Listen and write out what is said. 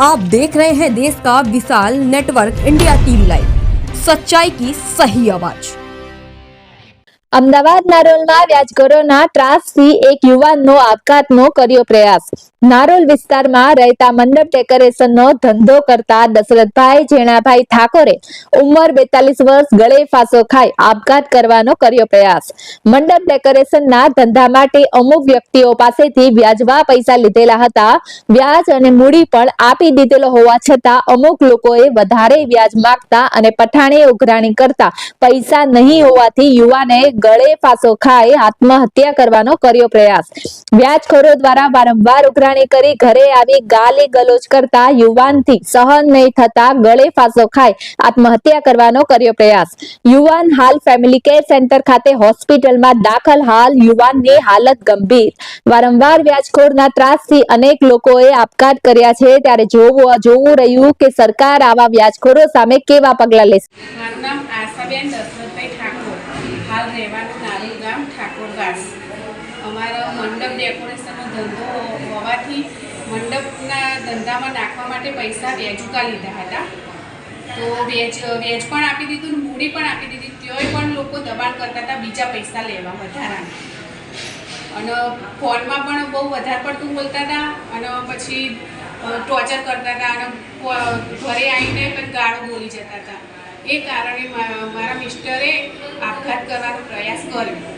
आप देख रहे हैं देश का विशाल नेटवर्क इंडिया टीवी लाइव सच्चाई की सही आवाज અમદાવાદ નારોલમાં વ્યાજખોરોના ત્રાસથી એક યુવાનનો આપઘાતનો કર્યો પ્રયાસ નારોલ વિસ્તારમાં રહેતા મંડપ ડેકોરેશનનો ધંધો કરતા દશરથભાઈ જેણાભાઈ ઠાકોરે ઉંમર બેતાલીસ વર્ષ ગળે ફાંસો ખાઈ આપઘાત કરવાનો કર્યો પ્રયાસ. મંડપ ડેકોરેશનના ધંધા માટે અમુક વ્યક્તિઓ પાસેથી વ્યાજવા પૈસા લીધેલા હતા. વ્યાજ અને મૂડી પણ આપી દીધેલો હોવા છતાં અમુક લોકોએ વધારે વ્યાજ માગતા અને પઠાણે ઉઘરાણી કરતા પૈસા નહીં હોવાથી યુવાને ગળે ફાંસો ખાઈ આત્મહત્યા કરવાનો કર્યો પ્રયાસ. વ્યાજખોરો દ્વારા વારંવાર ઉઘરાણી કરી ઘરે આવી ગાલી ગલોચ કરતા યુવાનથી સહન નહીં થતા ગળે ફાંસો ખાઈ આત્મહત્યા કરવાનો કર્યો પ્રયાસ. યુવાન હાલ ફેમિલી કેર સેન્ટર ખાતે હોસ્પિટલમાં દાખલ, હાલ યુવાનની હાલત ગંભીર. વારંવાર વ્યાજખોરના ત્રાસથી અનેક લોકોએ આપઘાત કર્યા છે. ત્યારે જોવું જોવું રહ્યું કે સરકાર આવા વ્યાજખોરો સામે કેવા પગલાં લેશે? આશાબેન દશરથભાઈ ઠાકોર. હાલ રહેવાનું નારી ગામ ઠાકોરવાસ અમારો મંડપ ડેકોરેશનનો ધંધો હોવાથી મંડપના ધંધામાં નાખવા માટે પૈસા વેચુકા લીધા હતા. તો વેજ વેજ પણ આપી દીધું ને મૂડી પણ આપી દીધી. ત્યોય પણ લોકો દબાણ કરતા હતા, બીજા પૈસા લેવા વધારાના. અને ફોનમાં પણ બહુ વધારે પડતું બોલતા હતા અને પછી ટોર્ચર કરતા હતા અને ઘરે આવીને પણ ગાળો બોલી જતા હતા. એ કારણે મારા મિસ્ટરે આપઘાત કરવાનો પ્રયાસ કર્યો.